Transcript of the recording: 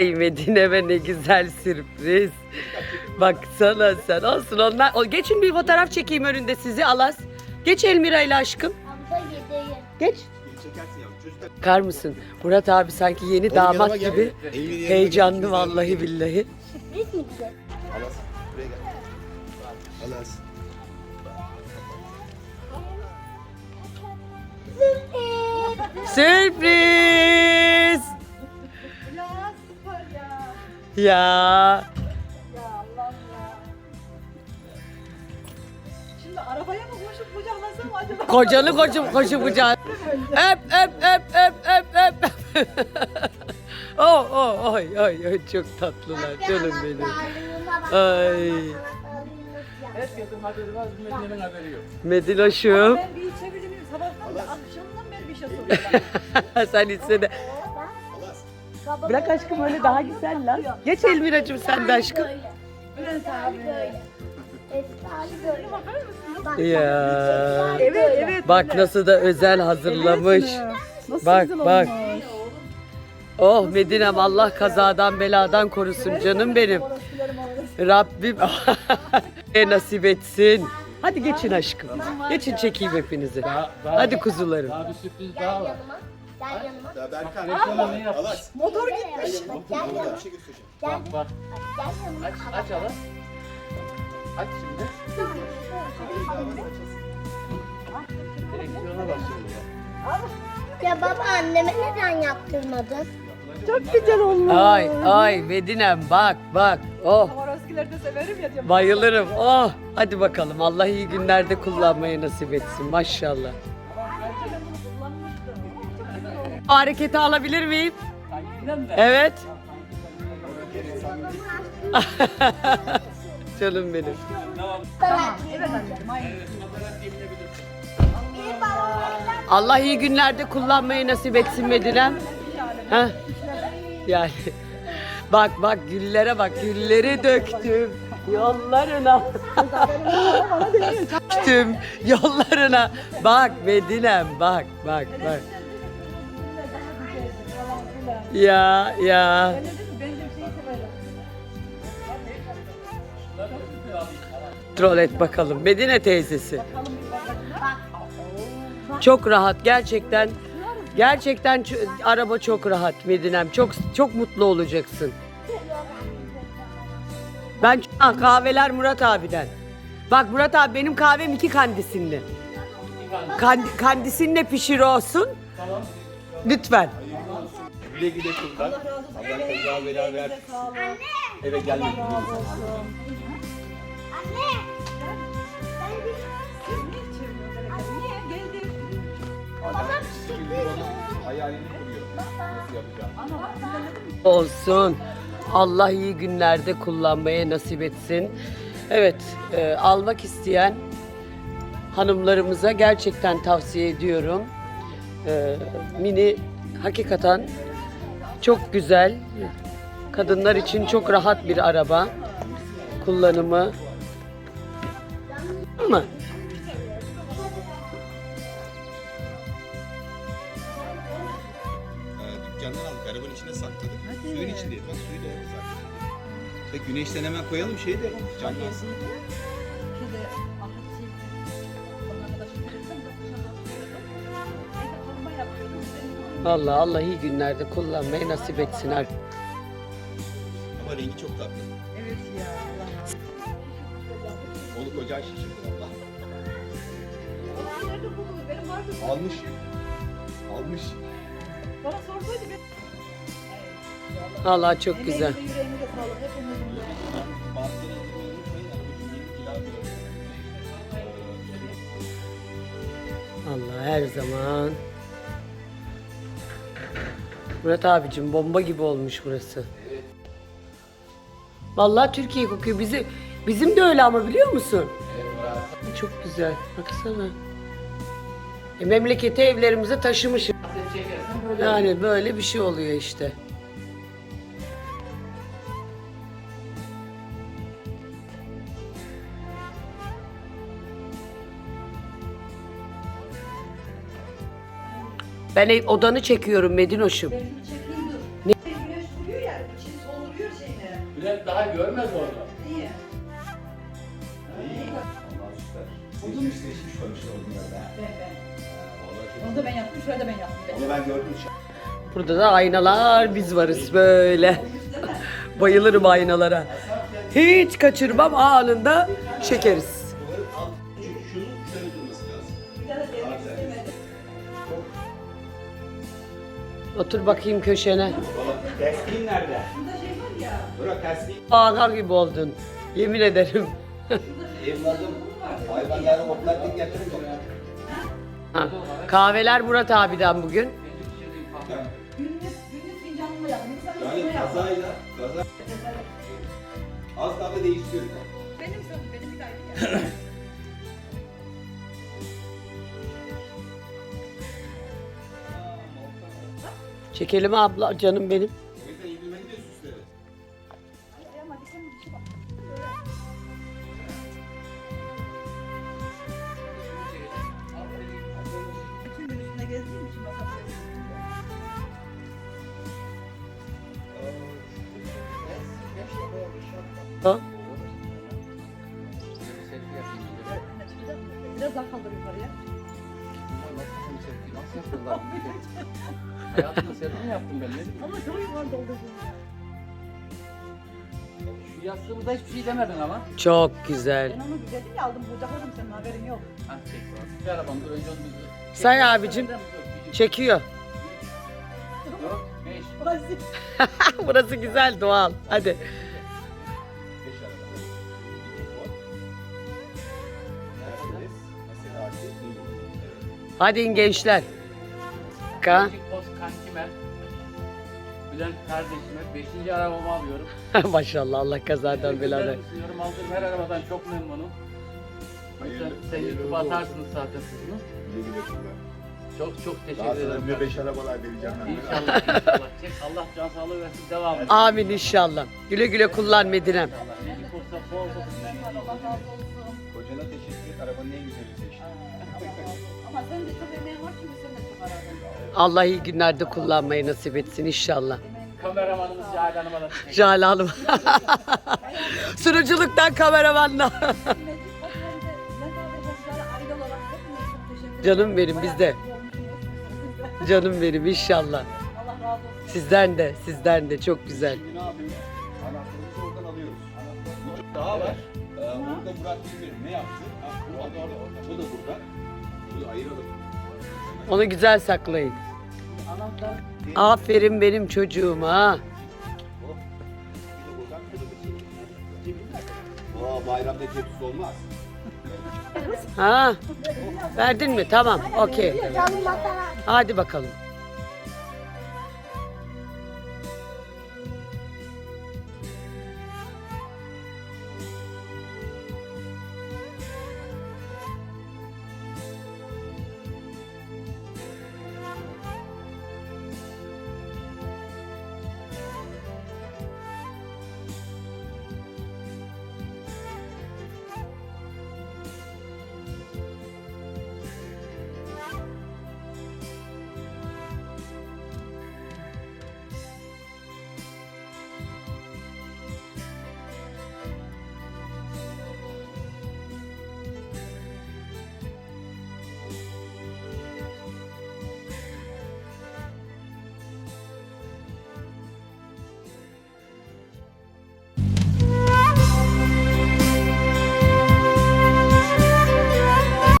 Ey Medine'me ne güzel sürpriz. Baksana sen. Olsun onlar. O, geçin bir fotoğraf çekeyim önünde sizi Alas. Geç Elmira ile aşkım. Abla yedeği. Geç. Bakar mısın? Murat abi sanki yeni damat gel. gibi. Yanına Heyecanlı vallahi billahi. Sürpriz mi bize? Alas. Buraya gel. Alas. Sürpriz. Ya. Ya. Allah'ım ya. Şimdi arabaya mı koşup kucaklasam acaba? Kocalı koçum koşu bucağı. Öp öp öp öp öp öp. oh oh oy oy oy çok tatlılar canım benim. Ay. Herkesin haberi var, Medine'nin haberi yok. Mediloşum. Ben bir içebilir miyim? Sabahtan da akşamdan beri bir şey soruyorlar. Sen içsene. Bırak aşkım öyle daha güzel lan. Geç Elmiracığım sen de aşkım. Ya. Evet evet. Bak nasıl da özel hazırlamış. Nasıl Bak, güzel bak. olmuş. Oh Medine'm Allah kazadan beladan korusun canım benim. Rabbim nasip etsin. Hadi geçin aşkım. Geçin çekeyim hepinizi. Hadi kuzularım. Daha bir sürpriz daha var. Gel yanıma. Ya Berkan. Reklama ne yapmış? Alas. Motor Gel gitmiş. yanıma. Gel yanıma. bir şey göstereceğim. Bak bak. Gel yanıma. Aç, aç ala. Aç şimdi. Direksiyona bak şimdi ya. Ya baba anneme neden yaptırmadın? Çok güzel olmuş. Ay ay Medine'm bak bak. Oh Horoskileri de severim ya diyorum. bayılırım. Oh hadi bakalım Allah iyi günlerde kullanmayı nasip etsin maşallah. O alabilir miyim? Evet. Canım benim. Tamam. Allah iyi günlerde kullanmayı nasip etsin Medine'm. Heh. Yani bak bak güllere bak gülleri döktüm yollarına. döktüm yollarına. Bak Medine'm bak bak bak. Şeyi severim. Kontrol et bakalım. Medine teyzesi. Çok rahat gerçekten. Gerçekten araba çok rahat Medine'm. Çok çok mutlu olacaksın. Ben Ha, kahveler Murat abiden. Bak Murat abi benim kahvem iki kandisinli. Kandi, kandisinle pişir olsun. Lütfen. Güle güle kullan. Allah kaza bela ver. Eve gelme. Anne. Niye? Geldi. Baba çiçekleri. Hayalini kuruyor. Nasıl yapacağım? Ama ben dedim olsun. Allah iyi günlerde kullanmaya nasip etsin. Evet, e, almak isteyen hanımlarımıza gerçekten tavsiye ediyorum. E, mini hakikaten çok güzel. Kadınlar için çok rahat bir araba. Kullanımı. Mı? Ee, dükkandan aldık. Arabanın içine sakladık. Suyun içindeydi. Bak suyu da orada zaten. Ve güneşten hemen koyalım şeyi de canlansın. Senin Allah Allah iyi günlerde kullanmayı nasip etsin artık. Ama rengi çok tatlı. Evet ya. Onu kocan şişirdi valla. Almış. Almış. Bana sorsaydı ben... Allah çok güzel. Emeğinize, yüreğinize sağlık. Murat abicim bomba gibi olmuş burası. Vallahi Türkiye kokuyor. Bizi, bizim de öyle ama biliyor musun? Çok güzel. Baksana. E, memleketi evlerimize taşımışız. Yani böyle bir şey oluyor işte. Ben ev- odanı çekiyorum Medinoş'um. Ben şunu çekeyim dur. Güneş vuruyor ya. içini solduruyor şeyini. Bülent daha görmez onu. İyi. Allah süper. Seçmiş seçmiş koymuşlar onları da. Ben ben. Vallahi Onu da ben yaptım, de ben yaptım. Onu ben gördüm. Burada da aynalar biz varız böyle. Bayılırım aynalara. Hiç kaçırmam anında çekeriz. Otur bakayım köşene. Tersliğin nerede? Burada şey var ya. Bırak tersliğin. Ağlar gibi oldun. Yemin ederim. Evladım hayvanları otlattık getirin. Ha, Kahveler Murat abiden bugün. Yani, Günlük, günlük fincanımla yaptım. Sen yani kazayla kaza az kahve değiştiriyor. Benim sanırım, benim bir ayrı üstüne gezdiğim için bakabilirim. Ha? Biraz daha kaldır yukarıya. Hayatımda selfie mi yaptım ben ne bileyim. Ama çok yukarı doldurdun ya. Şu yastığımıza hiçbir şey demedin ama. Çok güzel. Ben onu güzeldim ya aldım kucakladım senin haberin yok. Ha çek. Bir arabamda önce onu bir... Say abicim. Çekiyor. Dört, beş. Burası. Burası güzel doğal. Hadi. Hadi in gençler. Ka. Kankime. Bülent kardeşime beşinci arabamı alıyorum. Maşallah Allah kazadan beladan. Düşünüyorum. Aldığım her arabadan çok memnunum. Sen, Hayırlı- sen YouTube'a atarsınız zaten siz bunu. Güle güle kullan. Çok çok teşekkür Daha ederim. bir beş arabalar vereceğim ben. İnşallah inşallah. Çek Allah can sağlığı versin devam et. Amin inşallah. Güle güle kullan Medinem. İnşallah. Bol olsun. Kocana teşekkür et. Arabanın en güzeli Ama senin de çok emeğin var çünkü sen de çok aradın. Allah iyi günlerde kullanmayı nasip etsin inşallah. Kameramanımız Cahil Hanım'a da teşekkür Jale Hanım. Sunuculuktan kameramanla. Canım benim, biz de. Canım benim inşallah. Allah razı olsun. Sizden de, sizden de çok güzel. Şimdi ne yapıyoruz? Anahtarımızı oradan alıyoruz. Bu daha var. Ee, burada Murat Bilmiyorum ne yaptı? Ha, orada, orada. Bu da burada. Ayıralım. Onu güzel saklayın. Anahtar. Aferin benim çocuğuma. Oo, bayramda tepsi olmaz. Ha? Verdin mi? Tamam. Okey. Hadi bakalım.